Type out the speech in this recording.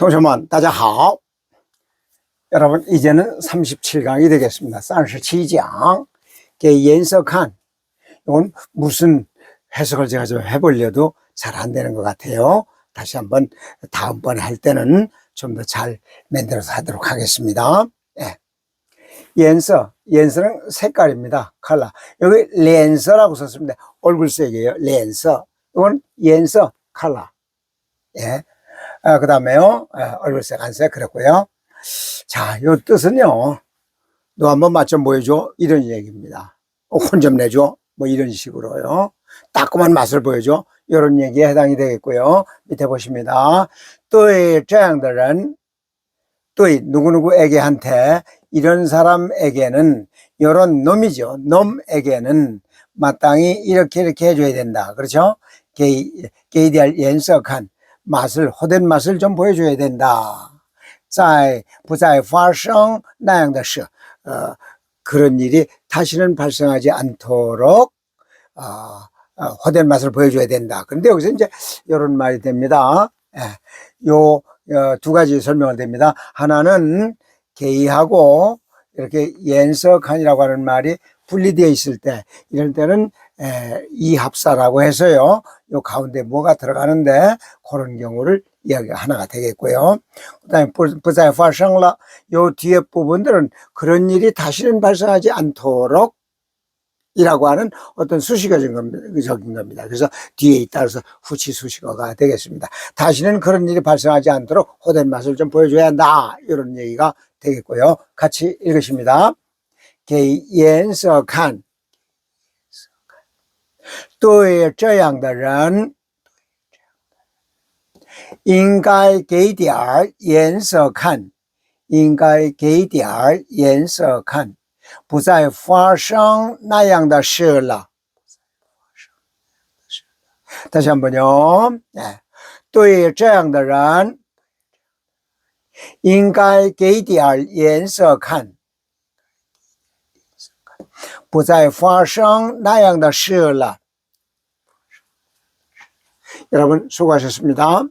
同学们，大家好。 여러분, 이제는 37강이 되겠습니다. 37장. 게 연석한. 이건 무슨 해석을 제가 좀 해보려도 잘 안 되는 것 같아요. 다시 한번 다음번에 할 때는 좀 더 잘 만들어서 하도록 하겠습니다. 예. 연서, 연서는 색깔입니다. 컬러. 여기 렌서라고 썼습니다. 얼굴색이에요. 렌서. 이건 연서, 컬러. 예. 아, 그 다음에요. 아, 얼굴색, 안색, 그랬고요. 자, 요 뜻은요. 너 한번 맛 좀 보여줘. 이런 얘기입니다. 어, 혼좀 내줘. 뭐 이런 식으로요. 따끔한 맛을 보여줘. 이런 얘기에 해당이 되겠고요. 밑에 보십니다. 또이 저양들은 또이 누구누구에게한테 이런 사람에게는 이런 놈이죠. 놈에게는 마땅히 이렇게 이렇게 해줘야 된다. 그렇죠? 게이, 게이디알 연석한 맛을, 호된 맛을 좀 보여줘야 된다. 在不再发生那样的事, 어, 그런 일이 다시는 발생하지 않도록 어, 어, 호된 맛을 보여줘야 된다. 그런데 여기서 이제 이런 말이 됩니다. 예, 요, 어, 두 가지 설명을 됩니다. 하나는 개의하고 이렇게 연석한이라고 하는 말이 분리되어 있을 때, 이럴 때는 이합사라고 해서요. 요 가운데 뭐가 들어가는데 그런 경우를 이야기 하나가 되겠고요. 그다음에 부자의 발생라 요 뒤에 부분들은 그런 일이 다시는 발생하지 않도록 이라고 하는 어떤 수식어적인 겁니다. 그래서 뒤에 따라서 후치 수식어가 되겠습니다. 다시는 그런 일이 발생하지 않도록 호된 맛을 좀 보여줘야 한다. 이런 얘기가 되겠고요. 같이 읽으십니다. 게이엔서 간 对这样的人，应该给点儿颜色看，应该给点儿颜色看，不再发生那样的事了。大象不牛，哎，对这样的人，应该给点儿颜色看，不再发生那样的事了。 여러분 수고하셨습니다.